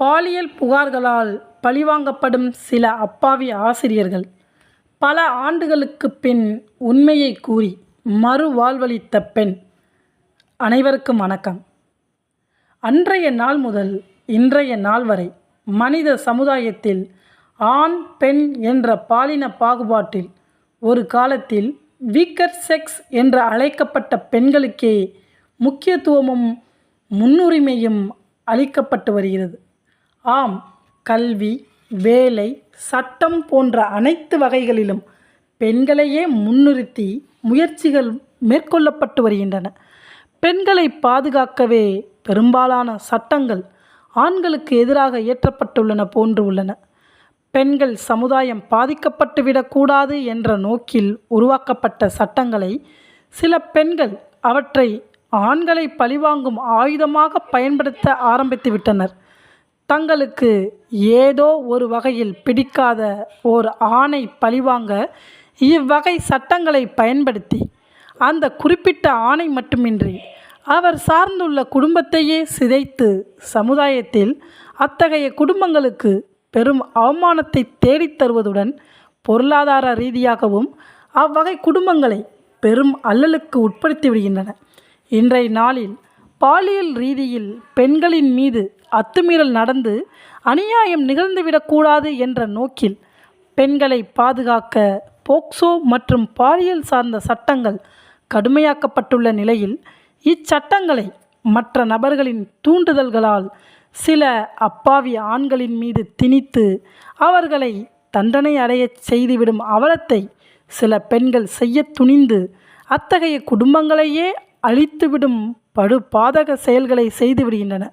பாலியல் புகார்களால் பழிவாங்கப்படும் சில அப்பாவி ஆசிரியர்கள் பல ஆண்டுகளுக்குப் பின் உண்மையை கூறி மறுவாழ்வளித்த பெண். அனைவருக்கும் வணக்கம். அன்றைய நாள் முதல் இன்றைய நாள் வரை மனித சமுதாயத்தில் ஆண் பெண் என்ற பாலின பாகுபாட்டில் ஒரு காலத்தில் வீக்கர் செக்ஸ் என்று அழைக்கப்பட்ட பெண்களுக்கே முக்கியத்துவமும் முன்னுரிமையும் அளிக்கப்பட்டு வருகிறது. ஆம் கல்வி வேலை சட்டம் போன்ற அனைத்து வகைகளிலும் பெண்களையே முன்னிறுத்தி முயற்சிகள் மேற்கொள்ளப்பட்டு வருகின்றன. பெண்களை பாதுகாக்கவே பெரும்பாலான சட்டங்கள் ஆண்களுக்கு எதிராக இயற்றப்பட்டுள்ளன போன்று உள்ளன. பெண்கள் சமுதாயம் பாதிக்கப்பட்டுவிடக்கூடாது என்ற நோக்கில் உருவாக்கப்பட்ட சட்டங்களை சில பெண்கள் அவற்றை ஆண்களை பழிவாங்கும் ஆயுதமாக பயன்படுத்த ஆரம்பித்து விட்டனர். தங்களுக்கு ஏதோ ஒரு வகையில் பிடிக்காத ஓர் ஆணை பழிவாங்க. இவ்வகை சட்டங்களை பயன்படுத்தி அந்த குறிப்பிட்ட ஆணை மட்டுமின்றி அவர் சார்ந்துள்ள குடும்பத்தையே சிதைத்து சமுதாயத்தில் அத்தகைய குடும்பங்களுக்கு பெரும் அவமானத்தை தேடித் தருவதுடன் பொருளாதார ரீதியாகவும் அவ்வகை குடும்பங்களை பெரும் அல்லலுக்கு உட்படுத்தி விடுகின்றன. இன்றைய நாளில் பாலியல் ரீதியில் பெண்களின் மீது அத்துமீறல் நடந்து அநியாயம் நிகழ்ந்துவிடக்கூடாது என்ற நோக்கில் பெண்களை பாதுகாக்க போக்சோ மற்றும் பாலியல் சார்ந்த சட்டங்கள் கடுமையாக்கப்பட்டுள்ள நிலையில் இச்சட்டங்களை மற்ற நபர்களின் தூண்டுதல்களால் சில அப்பாவி ஆண்களின் மீது திணித்து அவர்களை தண்டனை அடையச் செய்துவிடும் அவலத்தை சில பெண்கள் செய்ய துணிந்து அத்தகைய குடும்பங்களையே அழித்துவிடும் படுபாதக செயல்களை செய்துவிடுகின்றன.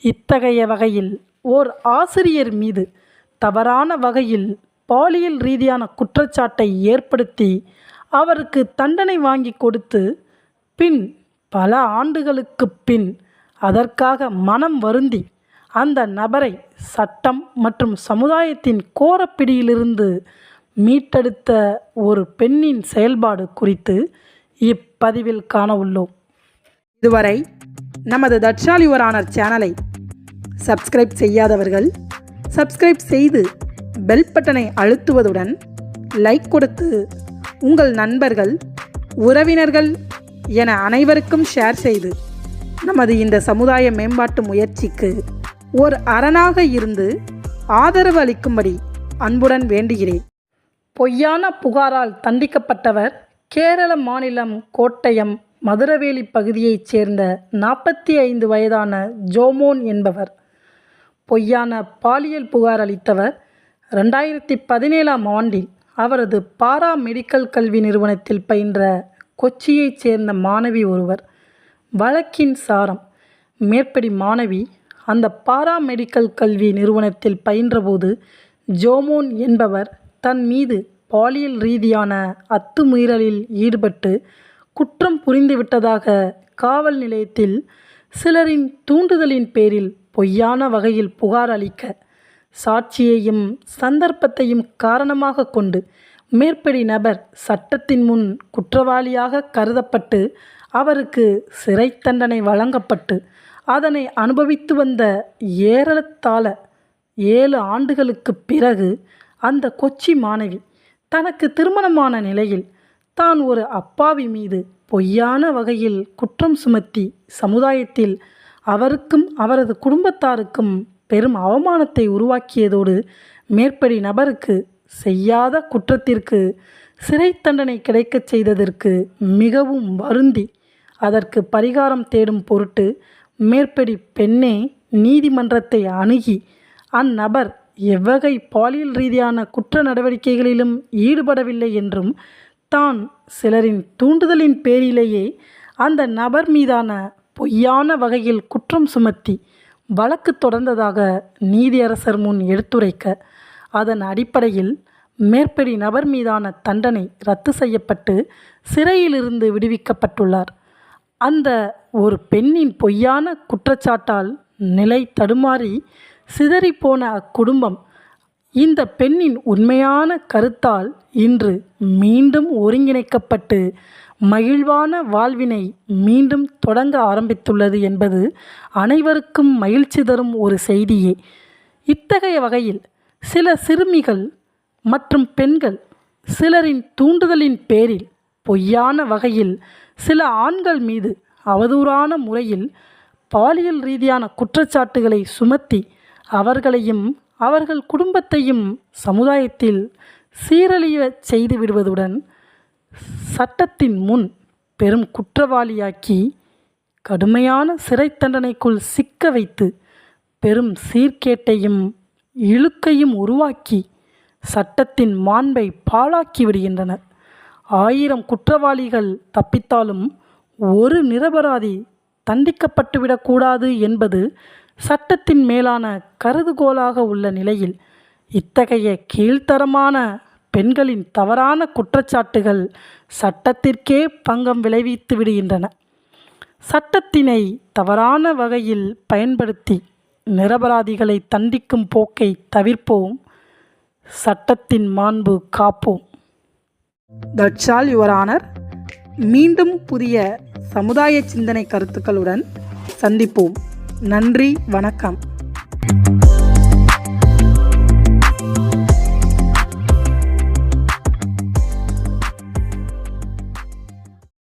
இத்தகைய வகையில் ஓர் ஆசிரியர் மீது தவறான வகையில் பாலியல் ரீதியான குற்றச்சாட்டை ஏற்படுத்தி அவருக்கு தண்டனை வாங்கி கொடுத்து பின் பல ஆண்டுகளுக்குப் பின் அதற்காக மனம் வருந்தி அந்த நபரை சட்டம் மற்றும் சமுதாயத்தின் கோரப்பிடியிலிருந்து மீட்டெடுத்த ஒரு பெண்ணின் செயல்பாடு குறித்து இப்பதிவில் காண உள்ளோம். இதுவரை நமது தட்சாலி சேனலை சப்ஸ்கிரைப் செய்யாதவர்கள் சப்ஸ்கிரைப் செய்து பெல் பட்டனை அழுத்துவதுடன் லைக் கொடுத்து உங்கள் நண்பர்கள் உறவினர்கள் என அனைவருக்கும் ஷேர் செய்து நமது இந்த சமுதாய மேம்பாட்டு முயற்சிக்கு ஒரு அரணாக இருந்து ஆதரவு அளிக்கும்படி அன்புடன் வேண்டுகிறேன். பொய்யான புகாரால் தண்டிக்கப்பட்டவர் கேரள மாநிலம் கோட்டயம் மதுரவேலி பகுதியைச் சேர்ந்த நாற்பத்தி ஐந்து வயதான ஜோமோன் என்பவர். பொய்யான பாலியல் புகார் அளித்தவர். ரெண்டாயிரத்தி பதினேழாம் ஆண்டில் அவரது பாரா மெடிக்கல் கல்வி நிறுவனத்தில் பயின்ற கொச்சியைச் சேர்ந்த மாணவி ஒருவர். வழக்கின் சாரம் மேற்படி மாணவி அந்த பாரா மெடிக்கல் கல்வி நிறுவனத்தில் பயின்றபோது ஜோமோன் என்பவர் தன் மீது பாலியல் ரீதியான அத்துமீறலில் ஈடுபட்டு குற்றம் புரிந்துவிட்டதாக காவல் நிலையத்தில் சிலரின் தூண்டுதலின் பேரில் பொய்யான வகையில் புகார் அளிக்க சாட்சியையும் சந்தர்ப்பத்தையும் காரணமாக கொண்டு மேற்படி நபர் சட்டத்தின் முன் குற்றவாளியாக கருதப்பட்டு அவருக்கு சிறை தண்டனை வழங்கப்பட்டு அதனை அனுபவித்து வந்த ஏறத்தாழ ஏழு ஆண்டுகளுக்குப் பிறகு அந்த கொச்சி மாணவி தனக்கு திருமணமான நிலையில் தான் ஒரு அப்பாவி மீது பொய்யான வகையில் குற்றம் சுமத்தி சமுதாயத்தில் அவருக்கும் அவரது குடும்பத்தாருக்கும் பெரும் அவமானத்தை உருவாக்கியதோடு மேற்படி நபருக்கு செய்யாத குற்றத்திற்கு சிறை தண்டனை கிடைக்கச் செய்ததற்கு மிகவும் வருந்தி அதற்கு பரிகாரம் தேடும் பொருட்டு மேற்படி பெண்ணே நீதிமன்றத்தை அணுகி அந்நபர் எவ்வகை பாலியல் ரீதியான குற்ற நடவடிக்கைகளிலும் ஈடுபடவில்லை என்றும் தான் சிலரின் தூண்டுதலின் பேரிலேயே அந்த நபர் மீதான பொய்யான வகையில் குற்றம் சுமத்தி வழக்கு தொடர்ந்ததாக நீதியரசர் முன் எடுத்துரைக்க அதன் அடிப்படையில் மேற்படி நபர் மீதான தண்டனை ரத்து செய்யப்பட்டு சிறையிலிருந்து விடுவிக்கப்பட்டுள்ளார். அந்த ஒரு பெண்ணின் பொய்யான குற்றச்சாட்டால் நிலை தடுமாறி சிதறிப்போன அக்குடும்பம் இந்த பெண்ணின் உண்மையான கருத்தால் இன்று மீண்டும் ஒருங்கிணைக்கப்பட்டு மகிழ்வான வாழ்வினை மீண்டும் தொடங்க ஆரம்பித்துள்ளது என்பது அனைவருக்கும் மகிழ்ச்சி தரும் ஒரு செய்தியே. இத்தகைய வகையில் சில சிறுமிகள் மற்றும் பெண்கள் சிலரின் தூண்டுதலின் பேரில் பொய்யான வகையில் சில ஆண்கள் மீது அவதூறான முறையில் பாலியல் ரீதியான குற்றச்சாட்டுகளை சுமத்தி அவர்களையும் அவர்கள் குடும்பத்தையும் சமுதாயத்தில் சீரழியச் செய்து விடுவதுடன் சட்டத்தின் முன் பெரும் குற்றவாளியாக்கி கடுமையான சிறை தண்டனைக்குள் சிக்க வைத்து பெரும் சீர்கேட்டையும் இழுக்கையும் உருவாக்கி சட்டத்தின் மாண்பை பாழாக்கி விடுகின்றனர். ஆயிரம் குற்றவாளிகள் தப்பித்தாலும் ஒரு நிரபராதி தண்டிக்கப்பட்டுவிடக்கூடாது என்பது சட்டத்தின் மேலான கருதுகோளாக உள்ள நிலையில் இத்தகைய கீழ்த்தரமான பெண்களின் தவறான குற்றச்சாட்டுகள் சட்டத்திற்கே பங்கம் விளைவித்து விடுகின்றன. சட்டத்தினை தவறான வகையில் பயன்படுத்தி நிரபராதிகளை தண்டிக்கும் போக்கை தவிர்ப்போம். சட்டத்தின் மாண்பு காப்போம். தட்ஸ் ஆல் யுவர் ஆனர் மீண்டும் புதிய சமுதாய சிந்தனை கருத்துக்களுடன் சந்திப்போம். நன்றி வணக்கம்.